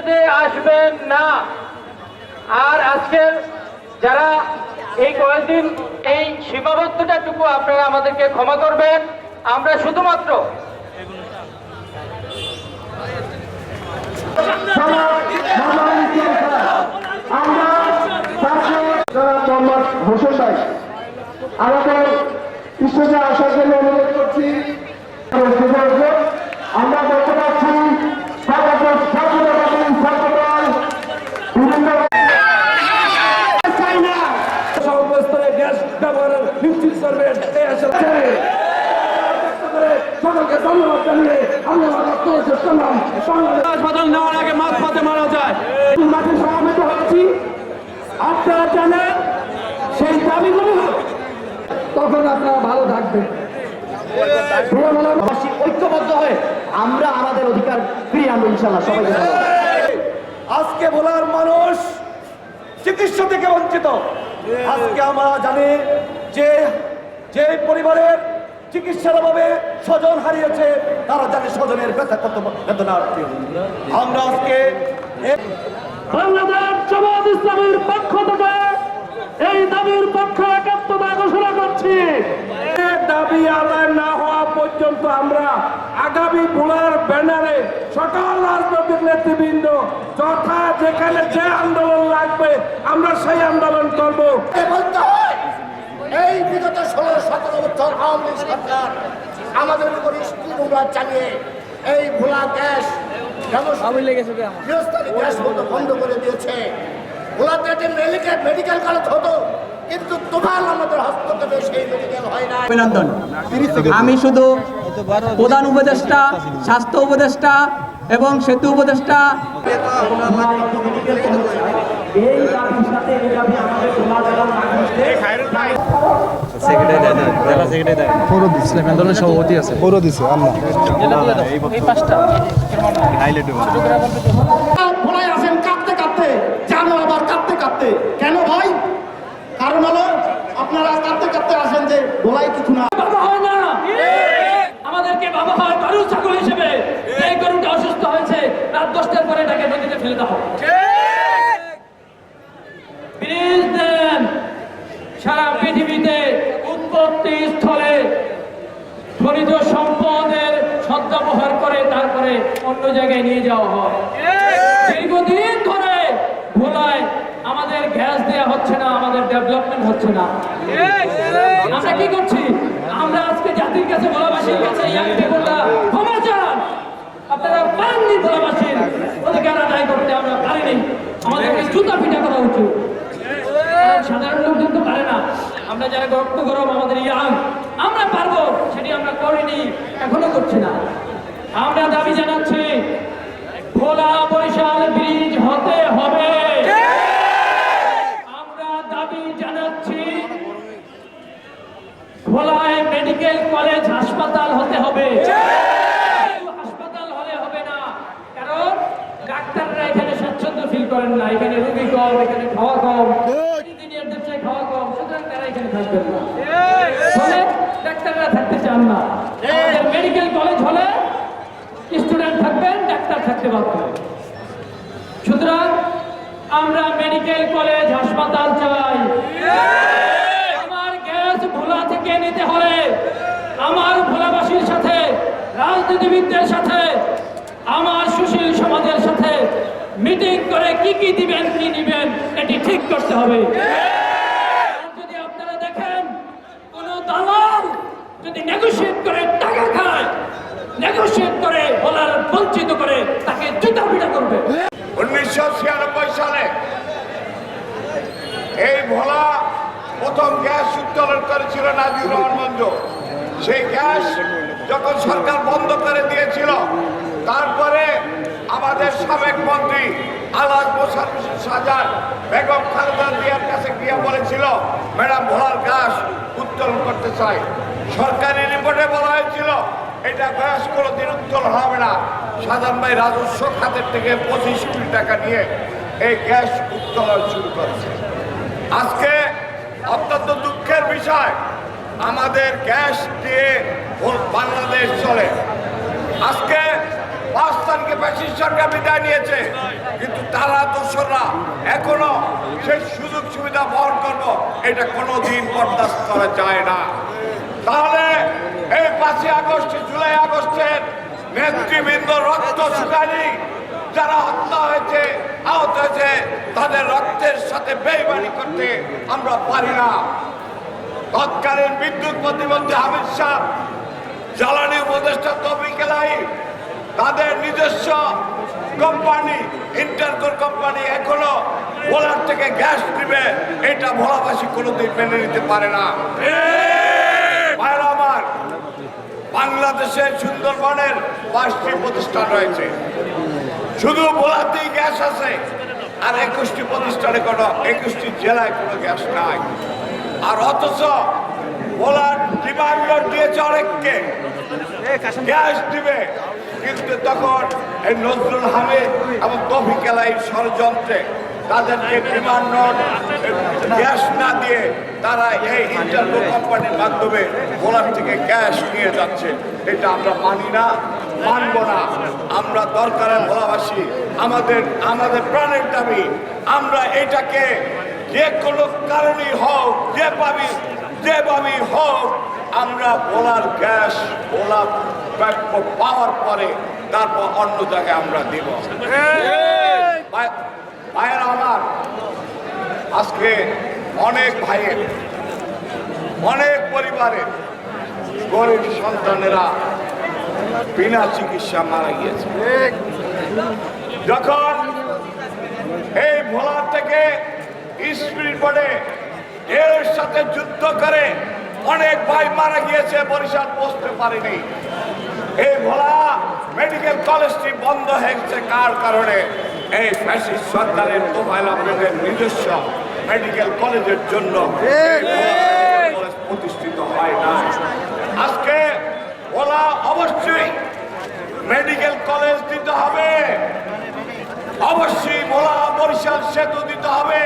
স্টেজে আসবেন না। আর আজকের যারা এই কয়েকদিন এই সীমাবদ্ধতাটুকু আপনারা আমাদেরকে ক্ষমা করবেন, আমরা শুধুমাত্র আমাদের স্টেজে আসার জন্য অনুরোধ করছি হাসপাতাল নেওয়ার আগে মাছ পাতে মারা যায়। মাঠে সমাবেত হচ্ছি আপনারা জানেন সেই দাবিগুলো তখন আপনারা ভালো থাকবেন। ঐক্যবদ্ধ হয়ে আমরা আমাদের অধিকার ফিরিয়ে আনব ইনশাল্লাহ সবাইকে আজকে বলার মানুষ চিকিৎসা থেকে বঞ্চিত। আজকে আমরা জানি যে যে পরিবারের চিকিৎসার অভাবে স্বজন হারিয়েছে তারা জানে স্বজনের ব্যথা কত বেদনা আমরা আজকে বাংলাদেশ জামাত ইসলামের পক্ষ থেকে এই দাবির পক্ষে একাত্মতা ঘোষণা করছি। দাবি আদায় না হওয়া পর্যন্ত আমরা আগামী ভোলার ব্যানারে সকল রাজনৈতিক নেতৃবৃন্দ যথা যেখানে যে আন্দোলন লাগবে আমরা সেই আন্দোলন করব। এই বিগত ষোলো সতেরো বছর আওয়ামী লীগ সরকার আমাদের উপর স্টিমুলার চালিয়ে এই ভোলা গ্যাস গৃহস্থালী গ্যাস বন্ধ করে দিয়েছে। ভোলাতে মেডিকেল মেডিকেল কলেজ হতো কিন্তু তোমার আমাদের হস্তক্ষেপে সেই মেডিকেল হয় না অভিনন্দন। আমি শুধু প্রধান উপদেষ্টা স্বাস্থ্য উপদেষ্টা এবং সেতু উপদেষ্টা। ভোলায় আসেন কাঁদতে কাঁদতে জানো আবার কাঁদতে কাঁদতে কেন ভাই কারণ হলো আপনারা কাঁদতে কাঁদতে আসেন যে ভোলাই কিছু না। বাবা হয় না আমাদেরকে বাবা হয় গরু ছাগল হিসেবে এই গরুটা অসুস্থ হয়েছে রাত দশটার পরে এটাকে নদীতে ফেলে দাও সারা পৃথিবীতে উৎপত্তি স্থলে খনিজ সম্পদের সদ্ব্যবহার করে তারপরে অন্য জায়গায় নিয়ে যাওয়া হয়। দীর্ঘদিন ধরে ভোলায় আমাদের গ্যাস দেয়া হচ্ছে না, আমাদের ডেভেলপমেন্ট হচ্ছে না। আমরা কি করছি? আমরা আজকে জাতির কাছে, ভোলাবাসীর কাছে ক্ষমা চান। আপনারা পাননি ভোলাবাসীর অধিকার আদায় করতে, আমরা পারিনি। আমাদেরকে জুতা পিটা করা উচিত। সাধারণ লোক কিন্তু পারে না। আমরা যারা রক্ত গরম আমাদের ইয়াং আমরা পারব সেটি আমরা করিনি এখনও করছি না আমরা দাবি জানাচ্ছি ভোলা বরিশাল ব্রিজ হতে হবে আমরা দাবি জানাচ্ছি ভোলায় মেডিকেল কলেজ হাসপাতাল হতে হবে শুধু হাসপাতাল হলে হবে না কারণ ডাক্তাররা এখানে স্বাচ্ছন্দ্য ফিল করেন না এখানে রোগী কম এখানে খাওয়া কম ইঞ্জিনিয়ারদের চেয়ে খাওয়া কম সুতরাং তারা এখানে থাকবেন না ফলে ডাক্তাররা থাকতে চান না মেডিকেল কলেজ হলে স্টুডেন্ট থাকবেন, ডাক্তার থাকতে বাধ্য। সুতরাং আমরা মেডিকেল কলেজ হাসপাতাল চাই। আমার গ্যাস ভোলা থেকে নিতে হলে আমার ভোলাবাসীর সাথে, রাজনীতিবিদদের সাথে, আমার সুশীল সমাজের সাথে মিটিং করে কি কি দিবেন, কি নিবেন, এটি ঠিক করতে হবে আর যদি আপনারা দেখেন কোন দালাল যদি নেগোশিয়েট করে টাকা খায় নেগোশিয়েট করে ভোলার বঞ্চিত করে তাকে জুতা পিটা করবে। উনিশশো ছিয়ানব্বই সালে এই ভোলা প্রথম গ্যাস উত্তোলন করেছিল নাজির রহমান মঞ্জু সেই গ্যাস যখন সরকার বন্ধ করে দিয়েছিল, তারপরে আমাদের সাবেক মন্ত্রী আলাদ মোসার সাজার বেগম খালেদা জিয়ার কাছে গিয়ে বলেছিল, ম্যাডাম, ভোলার গ্যাস উত্তোলন করতে চাই। সরকারি রিপোর্টে বলা হয়েছিল, এটা গ্যাস কোনোদিন উত্তোলন হবে না। সাধারণ ভাই রাজস্ব খাতের থেকে পঁচিশ কোটি টাকা নিয়ে এই গ্যাস উত্তোলন শুরু করেছে। আজকে অত্যন্ত দুঃখের বিষয়, আমাদের গ্যাস দিয়ে বাংলাদেশ চলে। আজকে পাঁচ তারিখে সরকার বিদায় নিয়েছে, কিন্তু তারা দোসররা এখনও সেই সুযোগ সুবিধা বহন করব, এটা কোনো দিন বরদাস্ত করা যায় না। তাহলে এই পাঁচই আগস্ট, জুলাই আগস্টের নেতৃবৃন্দ রক্ত শুকানি যারা হত্যা হয়েছে, আহত হয়েছে, তাদের রক্তের সাথে বেইমানি করতে আমরা পারি না। তৎকালীন বিদ্যুৎ প্রতিমন্ত্রী হামিদ শাহ, জ্বালানি উপদেষ্টা তবিক এলাই তাদের নিজস্ব কোম্পানি, ইন্টারকোর কোম্পানি এখনও ভোলার থেকে গ্যাস দিবে এটা ভোলাবাসী কোনোদিন মেনে নিতে পারে না। বাংলাদেশের সুন্দরবনের পাঁচটি প্রতিষ্ঠান রয়েছে। শুধু ভোলাতেই গ্যাস আছে, আর একুশটি প্রতিষ্ঠানে কোনো, একুশটি জেলায় কোনো গ্যাস নাই। আর অথচ ভোলার ডিমান্ড দিয়েছে অনেককে। গ্যাস দিবে, কিন্তু তখন এই নজরুল হামিদ এবং তফিক এলাই ষড়যন্ত্রে তাদেরকে নোট গ্যাস না দিয়ে তারা এই ইন্টারভো কোম্পানির মাধ্যমে ভোলার থেকে গ্যাস নিয়ে যাচ্ছে। এটা আমরা মানি না মানব না। আমরা দরকারে ভোলাবাসী আমাদের আমাদের প্রাণের দাবি আমরা এটাকে যে কোনো কারণেই হোক যে পাবি যেভাবেই হোক আমরা ভোলার গ্যাস ভোলা প্রাপ্য পাওয়ার পরে তারপর অন্য জায়গায় আমরা দেব। ভাইয়েরা আমার, আজকে অনেক ভাইয়ের, অনেক পরিবারের গরিব সন্তানেরা বিনা চিকিৎসা মারা গিয়েছে। যখন এই ভোলার থেকে স্পিড বোর্ডে এর সাথে যুদ্ধ করে অনেক ভাই মারা গিয়েছে, বরিশাল পৌঁছতে পারেনি। এই ভোলা মেডিকেল কলেজটি বন্ধ হয়েছে কার কারণে? এই ফ্যাসিস্ট সরকারের মোবাইল আপনাদের নিজস্ব মেডিকেল কলেজের জন্য প্রতিষ্ঠিত হয় না। আজকে ওরা অবশ্যই মেডিকেল কলেজ দিতে হবে। অবশ্যই ভোলা বরিশাল সেতু দিতে হবে।